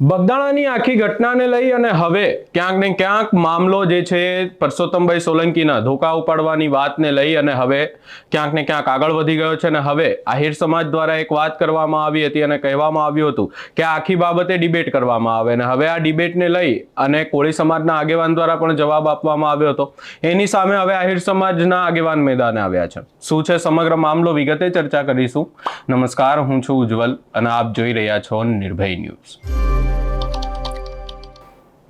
બગદાણાની આખી ઘટનાને લઈ અને હવે ક્યાંક ને ક્યાંક મામલો જે છે પરસોત્તમભાઈ સોલંકીના ધોકા ઉપાડવાની વાતને લઈ અને હવે ક્યાંક ને ક્યાંક આગળ વધી ગયો છે અને હવે આહિર સમાજ દ્વારા એક વાત કરવામાં આવી હતી અને કહેવામાં આવ્યું હતું કે આખી બાબતે ડિબેટ કરવામાં આવે અને હવે આ ડિબેટને લઈ અને કોળી સમાજના આગેવાન દ્વારા પણ જવાબ આપવામાં આવ્યો હતો. એની સામે હવે આહિર સમાજના આગેવાન મેદાને આવ્યા છે. શું છે સમગ્ર મામલો? વિગતે ચર્ચા કરીશું. નમસ્કાર, હું છું ઉજ્જવલ અને આપ જોઈ રહ્યા છો નિર્ભય ન્યૂઝ.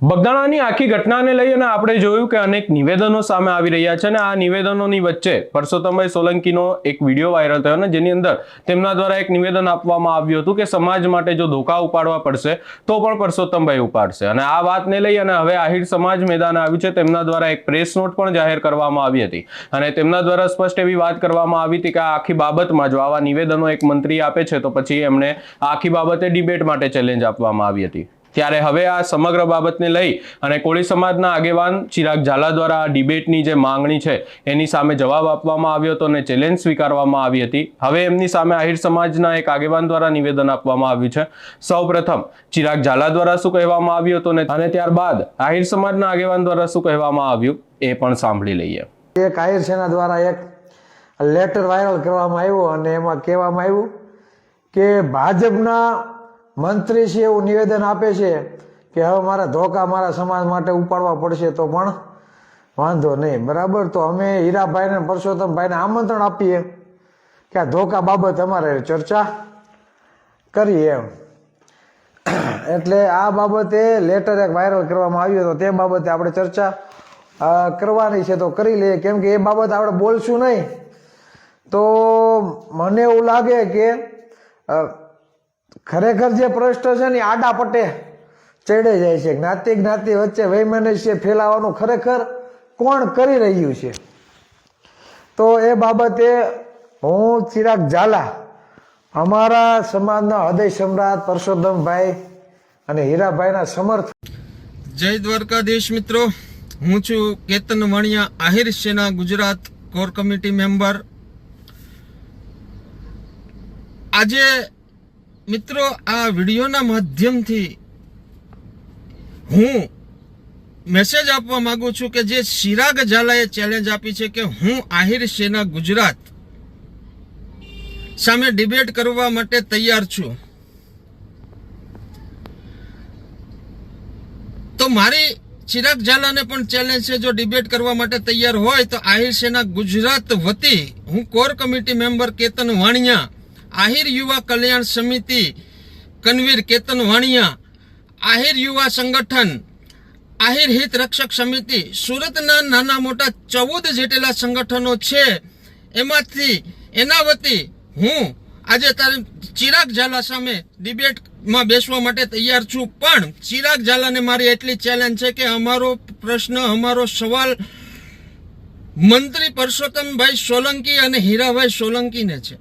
બગદાણાની આખી ઘટનાને લઈ અને આપણે જોયું કે અનેક નિવેદનો સામે આવી રહ્યા છે અને આ નિવેદનોની વચ્ચે પરસોત્તમભાઈ સોલંકીનો એક વીડિયો વાયરલ થયો અને જેની અંદર તેમના દ્વારા એક નિવેદન આપવામાં આવ્યું હતું કે સમાજ માટે જો ધોકા ઉપાડવા પડશે, તો પણ પરસોત્તમભાઈ ઉપાડશે. અને આ વાતને લઈ અને હવે આહિર સમાજ મેદાને આવ્યું છે, તેમના દ્વારા એક પ્રેસ નોટ પણ જાહેર કરવામાં આવી હતી. અને તેમના દ્વારા સ્પષ્ટ એવી વાત કરવામાં આવી હતી કે આખી બાબતમાં જો આવા નિવેદનો એક મંત્રી આપે છે, તો પછી એમણે આખી બાબતે ડિબેટ માટે ચેલેન્જ આપવામાં આવી હતી. ત્યારે હવે આ સમગ્ર બાબતને લઈ અને કોળી સમાજના આગેવાન ચિરાગ ઝાલા દ્વારા આ ડિબેટની જે માંગણી છે, એની સામે જવાબ આપવામાં આવ્યો હતો અને ચેલેન્જ સ્વીકારવામાં આવી હતી. હવે એમની સામે આહિર સમાજના એક આગેવાન દ્વારા નિવેદન આપવામાં આવ્યું છે. સૌપ્રથમ, ચિરાગ ઝાલા દ્વારા શું કહેવામાં આવ્યું હતું અને ત્યારબાદ આહિર સમાજના આગેવાન દ્વારા શું કહેવામાં આવ્યું, એ પણ સાંભળી લઈએ. એક આહિર સેના દ્વારા એક લેટર વાયરલ કરવામાં આવ્યો અને એમાં કહેવામાં આવ્યું કે ભાજપના મંત્રી છે એવું નિવેદન આપે છે કે હવે મારા ધોકા મારા સમાજ માટે ઉપાડવા પડશે તો પણ વાંધો નહીં. બરાબર? તો અમે હીરાભાઈને, પરસોત્તમભાઈને આમંત્રણ આપીએ કે આ ધોકા બાબત અમારે ચર્ચા કરીએ એમ. એટલે આ બાબતે લેટર એક વાયરલ કરવામાં આવ્યો હતો. તે બાબતે આપણે ચર્ચા કરવાની છે. તો કરી લઈએ. કેમ કે એ બાબત આપણે બોલશું નહીં. તો મને એવું લાગે કે ખરેખર જે પ્રશ્ન છે ને આડા પટે ચડે જાય છે. જ્ઞાતિ જ્ઞાતિ વચ્ચે વૈમનસ્ય ફેલાવાનું ખરેખર કોણ કરી રહ્યું છે? તો એ બાબતે હું ચિરાગ ઝાલા, અમારા સમાજના હૃદય સમ્રાટ પરસોત્તમભાઈ અને હીરાભાઈના સમર્થ જય દ્વારકાધીશ મિત્રો. હું છું કેતન વણિયા આહિર સેના ગુજરાત કોર કમિટી મેમ્બર. આજે મિત્રો, આ વિડીયોના માધ્યમથી હું મેસેજ આપવા માંગુ છું કે જે ચિરાગ ઝાલાએ ચેલેન્જ આપી છે કે હું આહિર સેના ગુજરાત સામે ડિબેટ કરવા માટે તૈયાર છું. તો મારી ચિરાગ ઝાલાને પણ ચેલેન્જ છે, જો ડિબેટ કરવા માટે તૈયાર હોય તો આહિર સેના ગુજરાત વતી હું core committee member Ketan Vaniya Ahir યુવા કલ્યાણ સમિતિ કનવીર કેતન વાણિયા, આહિર યુવા સંગઠન, આહિર હિત રક્ષક સમિતિ, સુરતના નાના મોટા ચૌદ જેટલા સંગઠનો છે. એમાંથી એના વતી હું આજે તારે ચિરાગ ઝાલા સામે ડિબેટમાં બેસવા માટે તૈયાર છું, પણ ચિરાગ ઝાલાને મારી એટલી ચેલેન્જ છે કે અમારો પ્રશ્ન, અમારો સવાલ મંત્રી પરસોત્તમભાઈ સોલંકી અને હીરાભાઈ સોલંકીને છે.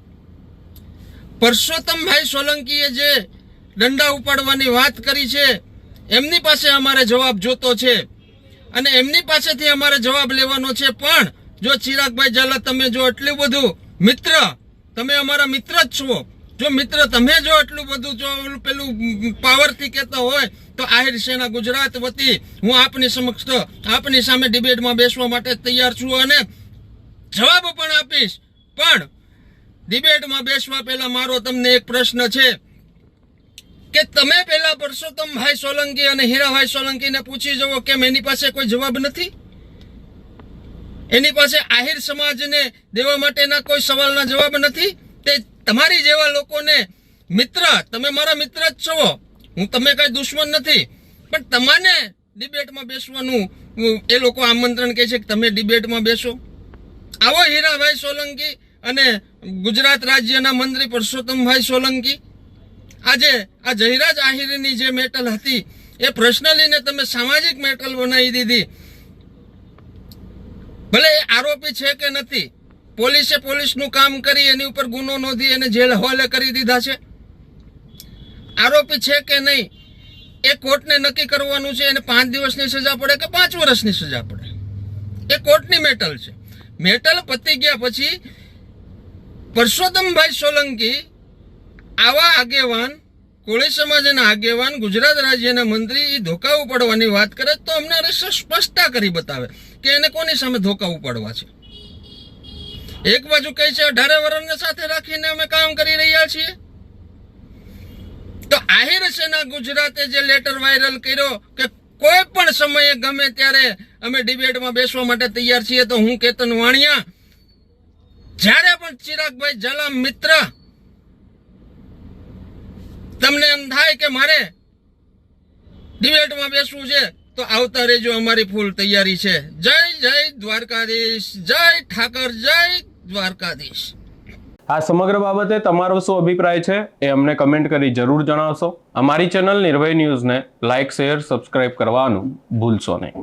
પરસોત્તમભાઈ સોલંકીએ જે દંડા ઉપાડવાની વાત કરી છે, એમની પાસે અમારે જવાબ જોતો છે. અને એમની પાસેથી અમારે જવાબ લેવાનો છે, પણ જો ચિરાગભાઈ ઝાલા, તમે જો એટલું બધું મિત્ર, તમે અમારા મિત્ર જ છો. જો મિત્ર, તમે જો એટલું બધું જો પેલું પાવરથી કહેતા હોય, તો આહિર સેના ગુજરાત વતી હું આપની સમક્ષ, આપની સામે ડિબેટમાં બેસવા માટે તૈયાર છું અને જવાબ પણ આપીશ. પણ ડિબેટમાં બેસવા પહેલા મારો તમને એક પ્રશ્ન છે કે તમે પહેલા પરસોત્તમભાઈ સોલંકી અને હીરાભાઈ સોલંકીને પૂછી જવો કેમ એની પાસે કોઈ જવાબ નથી? એની પાસે આહિર સમાજને દેવા માટેના કોઈ સવાલના જવાબ નથી? તે તમારી જેવા લોકોને, મિત્ર, તમે મારા મિત્ર જ છો. હું તમે કઈ દુશ્મન નથી. પણ તમને ડિબેટમાં બેસવાનું એ લોકો આમંત્રણ કહે છે કે તમે ડિબેટમાં બેસો. આવો હીરાભાઈ સોલંકી અને ગુજરાત રાજ્યના મંત્રી પરસોત્તમભાઈ સોલંકી આજે આ જયરાજ આહિરની જે મેટલ હતી, એ પર્સનલીને તમે સામાજિક મેટલ બનાવી દીધી. ભલે એ આરોપી છે કે નથી, પોલીસે પોલીસનું કામ કરી એની ઉપર ગુનો નોંધી એને જેલ હવાલે કરી દીધા છે. આરોપી છે કે નહીં, એ કોર્ટને નક્કી કરવાનું છે, એને પાંચ દિવસની સજા પડે કે પાંચ વર્ષની સજા પડે? એ કોર્ટની મેટલ છે. મેટલ પતી ગયા પછી પરસોત્તમભાઈ સોલંકી આવા આગેવાન, કોળી સમાજના આગેવાન, ગુજરાત રાજ્યના મંત્રી એ ધોકા ઉપાડવાની વાત કરે તો અમને રસ્તો સ્પષ્ટતા કરી બતાવે કે એને કોની સામે ધોકા ઉપાડવા છે. એક બાજુ કહે છે, અઢારે વર્ષને સાથે રાખીને અમે કામ કરી રહ્યા છીએ. તો આહિર સેના ગુજરાતે જે લેટર વાયરલ કર્યો કે કોઈ પણ સમયે ગમે ત્યારે અમે ડિબેટમાં બેસવા માટે તૈયાર છીએ, તો હું કેતન વાણિયા જ્યારે પણ ચિરાગભાઈ જલમ મિત્ર, તમને એમ થાય કે મારે ડિબેટમાં બેસવું છે, તો આવતા રહેજો અમારી ફૂલ તૈયારી છે. જય જય દ્વારકાધીશ, જય ઠાકર, જય દ્વારકાધીશ. આ સમગ્ર બાબતે તમારો શું અભિપ્રાય છે એ અમને કમેન્ટ કરી જરૂર જણાવશો. અમારી ચેનલ નિર્ભય ન્યૂઝને લાઇક શેર, સબસ્ક્રાઇબ કરવાનું ભૂલશો નહીં.